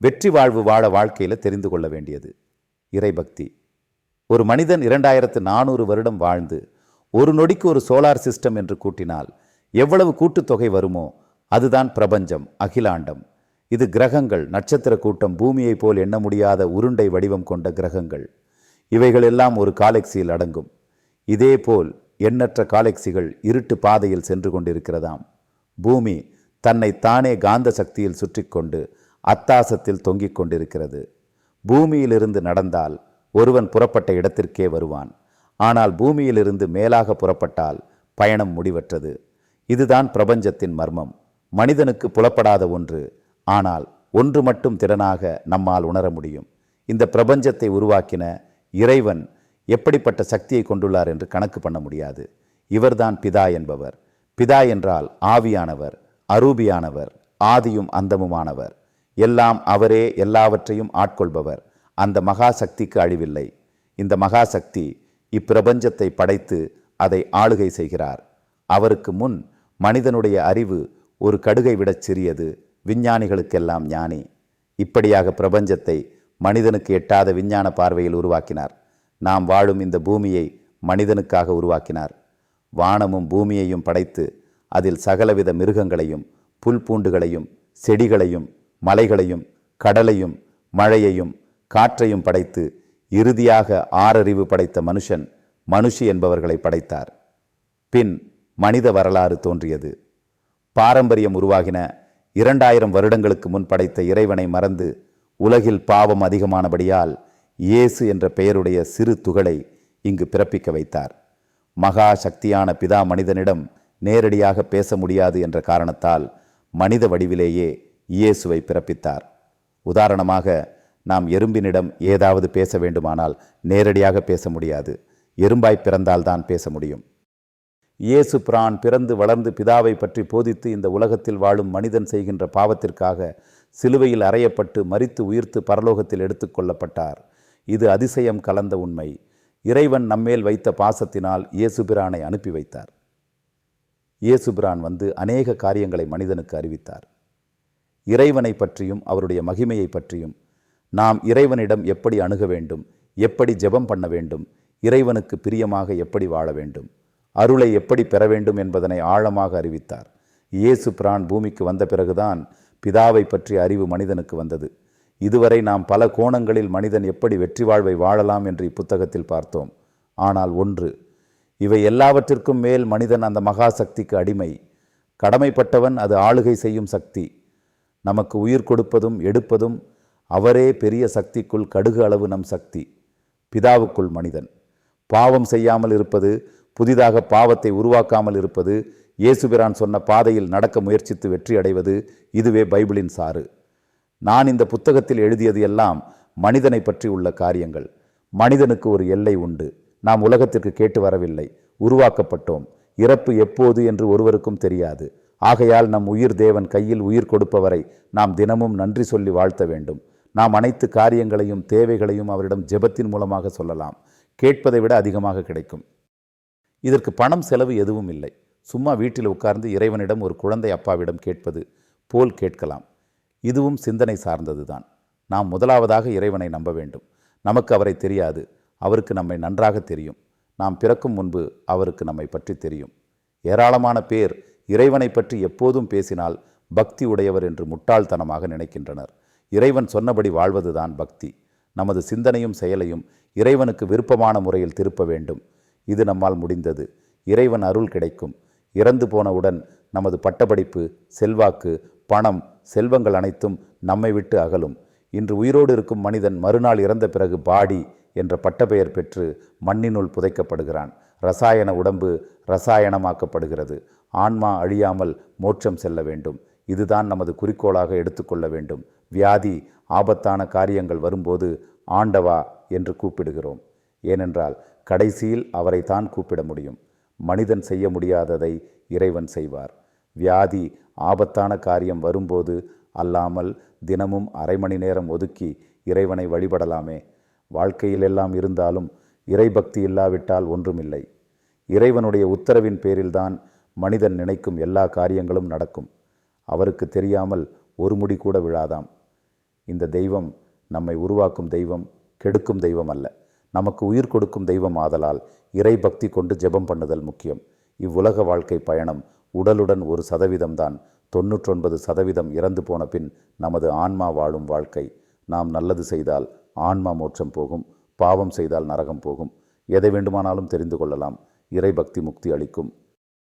வெற்றி வாழ்வு வாழ வாழ்க்கையில் தெரிந்து கொள்ள வேண்டியது. இறைபக்தி. ஒரு மனிதன் இரண்டாயிரத்து நானூறு வருடம் வாழ்ந்து ஒரு நொடிக்கு ஒரு சோலார் சிஸ்டம் என்று கூட்டினால் எவ்வளவு கூட்டுத்தொகை வருமோ அதுதான் பிரபஞ்சம் அகிலாண்டம். இது கிரகங்கள் நட்சத்திர கூட்டம் பூமியைப் போல் எண்ண முடியாத உருண்டை வடிவம் கொண்ட கிரகங்கள். இவைகளெல்லாம் ஒரு காலெக்சியில் அடங்கும். இதேபோல் எண்ணற்ற காலெக்சிகள் இருட்டு பாதையில் சென்று கொண்டிருக்கிறதாம். பூமி தன்னை தானே காந்த சக்தியில் சுற்றி கொண்டு அத்தாசத்தில் தொங்கிக் கொண்டிருக்கிறது. பூமியிலிருந்து நடந்தால் ஒருவன் புறப்பட்ட இடத்திற்கே வருவான். ஆனால் பூமியிலிருந்து மேலாக புறப்பட்டால் பயணம் முடிவற்றது. இதுதான் பிரபஞ்சத்தின் மர்மம். மனிதனுக்கு புலப்படாத ஒன்று. ஆனால் ஒன்று மட்டும் திறனாக நம்மால் உணர முடியும். இந்த பிரபஞ்சத்தை உருவாக்கின இறைவன் எப்படிப்பட்ட சக்தியை கொண்டுள்ளார் என்று கணக்கு பண்ண முடியாது. இவர்தான் பிதா என்பவர். பிதா என்றால் ஆவியானவர் அரூபியானவர் ஆதியும் அந்தமுமானவர். எல்லாம் அவரே எல்லாவற்றையும் ஆட்கொள்பவர். அந்த மகாசக்திக்கு அழிவில்லை. இந்த மகாசக்தி இப்பிரபஞ்சத்தை படைத்து அதை ஆளுகை செய்கிறார். அவருக்கு முன் மனிதனுடைய அறிவு ஒரு கடுகை விடச் சிறியது. விஞ்ஞானிகளுக்கெல்லாம் ஞானி. இப்படியாக பிரபஞ்சத்தை மனிதனுக்கு எட்டாத விஞ்ஞான பார்வையில் உருவாக்கினார். நாம் வாழும் இந்த பூமியை மனிதனுக்காக உருவாக்கினார். வானமும் பூமியையும் படைத்து அதில் சகலவித மிருகங்களையும் புல் பூண்டுகளையும் செடிகளையும் மலைகளையும் கடலையும் மழையையும் காற்றையும் படைத்து இறுதியாக ஆறறிவு படைத்த மனுஷன் மனுஷி என்பவர்களை படைத்தார். பின் மனித வரலாறு தோன்றியது. பாரம்பரியம் உருவாகின இரண்டாயிரம் வருடங்களுக்கு முன் படைத்த இறைவனை மறந்து உலகில் பாவம் அதிகமானபடியால் இயேசு என்ற பெயருடைய சிறு துகளை இங்கு பிறப்பிக்க வைத்தார். மகா சக்தியான பிதா மனிதனிடம் நேரடியாக பேச முடியாது என்ற காரணத்தால் மனித வடிவிலேயே இயேசுவை பிறப்பித்தார். உதாரணமாக நாம் எறும்பினிடம் ஏதாவது பேச வேண்டுமானால் நேரடியாக பேச முடியாது. எறும்பாய் பிறந்தால்தான் பேச முடியும். இயேசு பிரான் பிறந்து வளர்ந்து பிதாவை பற்றி போதித்து இந்த உலகத்தில் வாழும் மனிதன் செய்கின்ற பாவத்திற்காக சிலுவையில் அறையப்பட்டு மறித்து உயிர்த்து பரலோகத்தில் எடுத்துக்கொள்ளப்பட்டார் இது அதிசயம் கலந்த உண்மை. இறைவன் நம்மேல் வைத்த பாசத்தினால் இயேசு பிரானை அனுப்பி வைத்தார். இயேசு பிரான் வந்து அநேக காரியங்களை மனிதனுக்கு அறிவித்தார். இறைவனை பற்றியும் அவருடைய மகிமையை பற்றியும். நாம் இறைவனிடம் எப்படி அணுக வேண்டும்? எப்படி ஜெபம் பண்ண வேண்டும்? இறைவனுக்கு பிரியமாக எப்படி வாழ வேண்டும்? அருளை எப்படி பெற வேண்டும் என்பதனை ஆழமாக அறிவித்தார். இயேசு பிரான் பூமிக்கு வந்த பிறகுதான் பிதாவை பற்றிய அறிவு மனிதனுக்கு வந்தது. இதுவரை நாம் பல கோணங்களில் மனிதன் எப்படி வெற்றி வாழ்வை வாழலாம் என்று இப்புத்தகத்தில் பார்த்தோம். ஆனால் ஒன்று இவை எல்லாவற்றிற்கும் மேல் மனிதன் அந்த மகா சக்திக்கு அடிமை. கடமைப்பட்டவன் அது ஆளுகை செய்யும் சக்தி. நமக்கு உயிர் கொடுப்பதும் எடுப்பதும் அவரே பெரிய சக்திக்குள் கடுகு அளவு நம் சக்தி பிதாவுக்குள் மனிதன். பாவம் செய்யாமல் இருப்பது புதிதாக பாவத்தை உருவாக்காமல் இருப்பது இயேசுபிரான் சொன்ன பாதையில் நடக்க முயற்சித்து வெற்றி அடைவது இதுவே பைபிளின் சாறு. நான் இந்த புத்தகத்தில் எழுதியது எல்லாம் மனிதனை பற்றி உள்ள காரியங்கள். மனிதனுக்கு ஒரு எல்லை உண்டு. நாம் உலகத்திற்கு கேட்டு வரவில்லை. உருவாக்கப்பட்டோம். இறப்பு எப்போது என்று ஒருவருக்கும் தெரியாது. ஆகையால் நம் உயிர் தேவன் கையில் உயிர் கொடுப்பவரை நாம் தினமும் நன்றி சொல்லி வாழ்த்த வேண்டும். நாம் அனைத்து காரியங்களையும் தேவைகளையும் அவரிடம் ஜெபத்தின் மூலமாக சொல்லலாம். கேட்பதை விட அதிகமாக கிடைக்கும். இதற்கு பணம் செலவு எதுவும் இல்லை. சும்மா வீட்டில் உட்கார்ந்து இறைவனிடம் ஒரு குழந்தை அப்பாவிடம் கேட்பது போல் கேட்கலாம். இதுவும் சிந்தனை சார்ந்ததுதான். நாம் முதலாவதாக இறைவனை நம்ப வேண்டும். நமக்கு அவரை தெரியாது. அவருக்கு நம்மை நன்றாக தெரியும். நாம் பிறக்கும் முன்பு அவருக்கு நம்மை பற்றி தெரியும். ஏராளமான பேர் இறைவனை பற்றி எப்போதும் பேசினால் பக்தி உடையவர் என்று முட்டாள்தனமாக நினைக்கின்றனர். இறைவன் சொன்னபடி வாழ்வதுதான் பக்தி. நமது சிந்தனையும் செயலையும் இறைவனுக்கு விருப்பமான முறையில் திருப்ப வேண்டும். இது நம்மால் முடிந்தது. இறைவன் அருள் கிடைக்கும். இறந்து போனவுடன் நமது பட்டப்படிப்பு செல்வாக்கு பணம் செல்வங்கள் அனைத்தும் நம்மை விட்டு அகலும். இன்று உயிரோடு இருக்கும் மனிதன் மறுநாள் இறந்த பிறகு பாடி என்ற பட்டப்பெயர் பெற்று மண்ணினுள் புதைக்கப்படுகிறான். ரசாயன உடம்பு ரசாயனமாக்கப்படுகிறது. ஆன்மா அழியாமல் மோட்சம் செல்ல வேண்டும். இதுதான் நமது குறிக்கோளாக எடுத்துக்கொள்ள வேண்டும். வியாதி ஆபத்தான காரியங்கள் வரும்போது ஆண்டவா என்று கூப்பிடுகிறோம். ஏனென்றால் கடைசியில் அவரை தான் கூப்பிட முடியும். மனிதன் செய்ய முடியாததை இறைவன் செய்வார். வியாதி ஆபத்தான காரியம் வரும்போது அல்லாமல் தினமும் அரை மணி நேரம் ஒதுக்கி இறைவனை வழிபடலாமே. வாழ்க்கையிலெல்லாம் இருந்தாலும் இறைபக்தி இல்லாவிட்டால் ஒன்றுமில்லை. இறைவனுடைய உத்தரவின் பேரில்தான் மனிதன் நினைக்கும் எல்லா காரியங்களும் நடக்கும். அவருக்கு தெரியாமல் ஒரு முடி கூட விழாதாம். இந்த தெய்வம் நம்மை உருவாக்கும் தெய்வம் கெடுக்கும் தெய்வம் அல்ல. நமக்கு உயிர் கொடுக்கும் தெய்வம் ஆதலால் இறை பக்தி கொண்டு ஜெபம் பண்ணுதல் முக்கியம். இவ்வுலக வாழ்க்கை பயணம் உடலுடன் ஒரு சதவீதம்தான். தொன்னூற்றொன்பது சதவீதம் இறந்து போன பின் நமது ஆன்மா வாழும் வாழ்க்கை. நாம் நல்லது செய்தால் ஆன்மா மோட்சம் போகும் பாவம் செய்தால் நரகம் போகும். எதை வேண்டுமானாலும் தெரிந்து கொள்ளலாம். இறை பக்தி முக்தி அளிக்கும்.